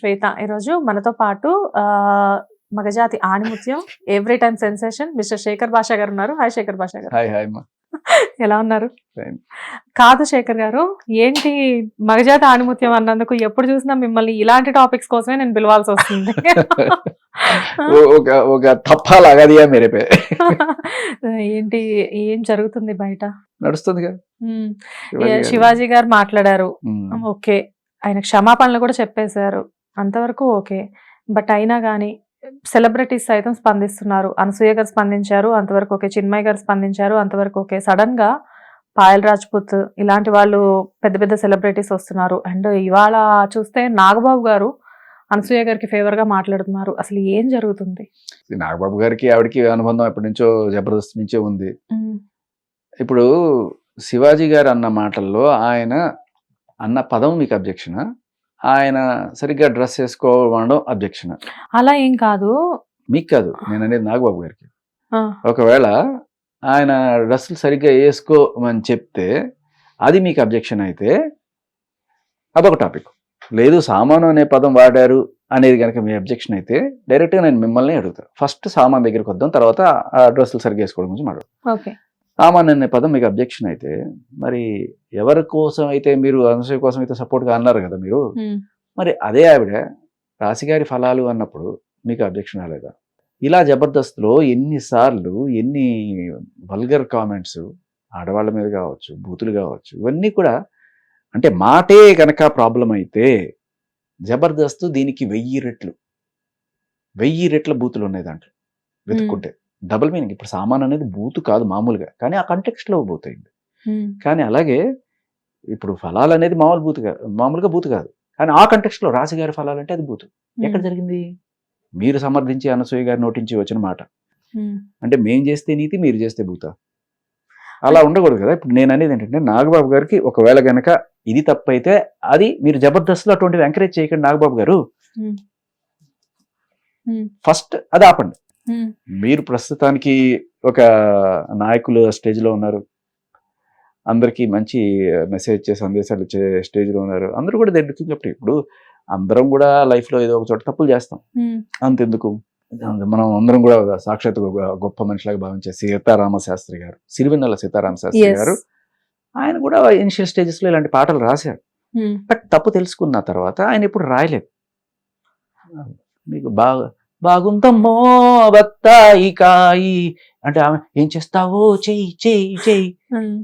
శ్వేత ఈరోజు మనతో పాటు మగజాతి ఆణిముత్యం every time sensation mister Shekar Basha garu ఉన్నారు. హాయ్ శేఖర్ భాషా గారు. హాయ్ హాయ్ ఎలా ఉన్నారు. కాదు శేఖర్ గారు ఏంటి మగజాతి ఆణిముత్యం అన్నందుకు ఎప్పుడు చూసినా మిమ్మల్ని ఇలాంటి టాపిక్స్ కోసమే నేను పిలవాల్సి వస్తుంది. ఒక తప్ప లాగాదియా ఏంటి ఏం జరుగుతుంది బయట? నడుస్తుంది శివాజీ గారు. మాట్లాడారు. ఓకే. ఆయన క్షమాపణలు కూడా చెప్పేశారు. అంతవరకు ఓకే. బట్ అయినా కానీ సెలబ్రిటీస్ సైతం స్పందిస్తున్నారు. అనసూయ గారు స్పందించారు అంతవరకు ఓకే. చిన్మయ్ గారు స్పందించారు అంతవరకు ఓకే. సడన్గా పాయల్ రాజ్పుత్ ఇలాంటి వాళ్ళు పెద్ద పెద్ద సెలబ్రిటీస్ వస్తున్నారు. అండ్ ఇవాళ చూస్తే నాగబాబు గారు అనసూయ గారికి ఫేవర్గా మాట్లాడుతున్నారు. అసలు ఏం జరుగుతుంది? నాగబాబు గారికి ఆవిడకి అనుబంధం ఎప్పటి నుంచో జబర్దస్త్ నుంచే ఉంది. ఇప్పుడు శివాజీ గారు అన్న మాటల్లో ఆయన అన్న పదం మీకు అబ్జెక్షన్? ఆయన సరిగ్గా డ్రెస్ వేసుకోవడం అబ్జెక్షన్. అలా ఏం కాదు. మీకు కాదు నేను అనేది నాగబాబు గారికి. ఒకవేళ ఆయన డ్రెస్సులు సరిగ్గా వేసుకోమని చెప్తే అది మీకు అబ్జెక్షన్ అయితే అదొక టాపిక్. లేదు సామాను అనే పదం వాడారు అనేది కనుక మీ అబ్జెక్షన్ అయితే డైరెక్ట్గా నేను మిమ్మల్ని అడుగుతాను ఫస్ట్ సామాన్ దగ్గరికి వద్దాం తర్వాత ఆ డ్రెస్సులు సరిగ్గా వేసుకోవడం గురించి మాట్లాడు. సామాన్ అనే పదం మీకు అబ్జెక్షన్ అయితే మరి ఎవరి కోసం అయితే మీరు అనసూయ కోసం అయితే సపోర్ట్గా అన్నారు కదా మీరు మరి అదే ఆవిడ రాశిగారి ఫలాలు అన్నప్పుడు మీకు అబ్జెక్షన్ రాలేదా? ఇలా జబర్దస్త్లో ఎన్నిసార్లు ఎన్ని వల్గర్ కామెంట్స్ ఆడవాళ్ళ మీద కావచ్చు బూతులు కావచ్చు ఇవన్నీ కూడా అంటే మాటే కనుక ప్రాబ్లం అయితే జబర్దస్త్ దీనికి వెయ్యి రెట్లు వెయ్యి రెట్ల బూతులు ఉన్నాయి దాంట్లో వెతుక్కుంటే. Double meaning. ఇప్పుడు సామాన్ అనేది బూతు కాదు మామూలుగా కానీ ఆ కంటెక్స్ట్లో బూత్ అయింది ఉమ్, కానీ అలాగే ఇప్పుడు ఫలాలు అనేది మామూలు బూతు కాదు మామూలుగా బూతు కాదు. కానీ ఆ context లో రాశిగారి ఫలాలు అంటే అది బూతు. ఎక్కడ జరిగింది? మీరు సమర్థించి అనసూయ గారి నోటించి వచ్చిన మాట. అంటే మేం చేస్తే నీతి మీరు చేస్తే భూత అలా ఉండకూడదు కదా. ఇప్పుడు నేను అనేది ఏంటంటే నాగబాబు గారికి ఒకవేళ గనక ఇది తప్పైతే అది మీరు జబర్దస్త్లో అటువంటివి ఎంకరేజ్ చేయకండి నాగబాబు గారు. ఫస్ట్ అది ఆపండి. మీరు ప్రస్తుతానికి ఒక నాయకులు స్టేజ్లో ఉన్నారు. అందరికీ మంచి మెసేజ్ ఇచ్చే సందేశాలు ఇచ్చే స్టేజ్లో ఉన్నారు. అందరూ కూడా దగ్గర చెప్పి ఇప్పుడు అందరం కూడా లైఫ్లో ఏదో ఒక చోట తప్పులు చేస్తాం. ఉమ్, అంతెందుకు? మనం అందరం కూడా సాక్షాత్ గొప్ప మనిషిలాగా భావించే సీతారామ శాస్త్రి గారు సిరివెన్నెల సీతారామ శాస్త్రి. గారు ఆయన కూడా ఇనిషియల్ స్టేజెస్లో ఇలాంటి పాటలు రాశారు. ఉమ్, బట్ తప్పు తెలుసుకున్న తర్వాత ఆయన ఇప్పుడు రాయలేదు. మీకు బాగా బాగుందమ్మో బత్తాయి కాయి. అంటే ఆమె ఏం చేస్తావో? చెయ్యి చెయ్యి చెయ్యి. ఉమ్,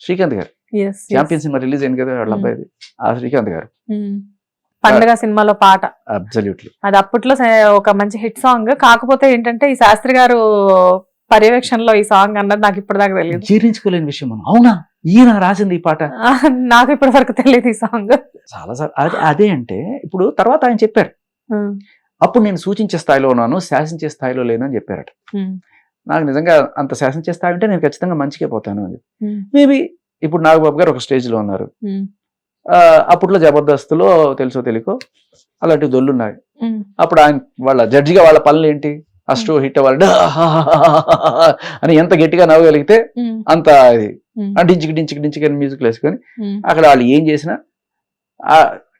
శ్రీకాంత్ గారు. ఛాంపియన్ సినిమా రిలీజ్ అయింది కదా వాళ్ళ Hmm. అబ్బాయిది. ఆ శ్రీకాంత్ గారు. ఉమ్. పండగ సినిమాలో పాట. అబ్సల్యూట్లీ అది అప్పట్లో ఒక మంచి హిట్ సాంగ్. కాకపోతే ఏంటంటే ఈ శాస్త్రి గారు పర్యవేక్షణలో ఈ సాంగ్ అన్నది నాకు ఇప్పటిదాకా తెలియదు జీర్ణించుకోలేని విషయం అవునా? ఈయన రాసింది ఈ పాట. నాకు ఇప్పటి వరకు తెలియదు ఈ సాంగ్. చాలా సార్ అదే అంటే ఇప్పుడు తర్వాత ఆయన చెప్పారు అప్పుడు నేను సూచించే స్థాయిలో ఉన్నాను శాసించే స్థాయిలో లేను అని చెప్పారట. నాకు నిజంగా అంత శాసించే స్థాయి ఉంటే నేను ఖచ్చితంగా మంచిగా పోతాను అని మేబీ ఇప్పుడు నాగబాబు గారు ఒక స్టేజ్లో ఉన్నారు అప్పట్లో జబర్దస్త్లో తెలుసో తెలియకో అలాంటి దొల్లు ఉన్నాయి అప్పుడు ఆయన వాళ్ళ జడ్జిగా వాళ్ళ పనులు ఏంటి? స్టో హిట్ అవ్వాలి అని ఎంత గట్టిగా నవ్వగలిగితే అంత ఇది. డించికి డించికి అని మ్యూజిక్ వేసుకొని అక్కడ వాళ్ళు ఏం చేసినా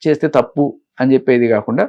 చేస్తే తప్పు అని చెప్పేది కాకుండా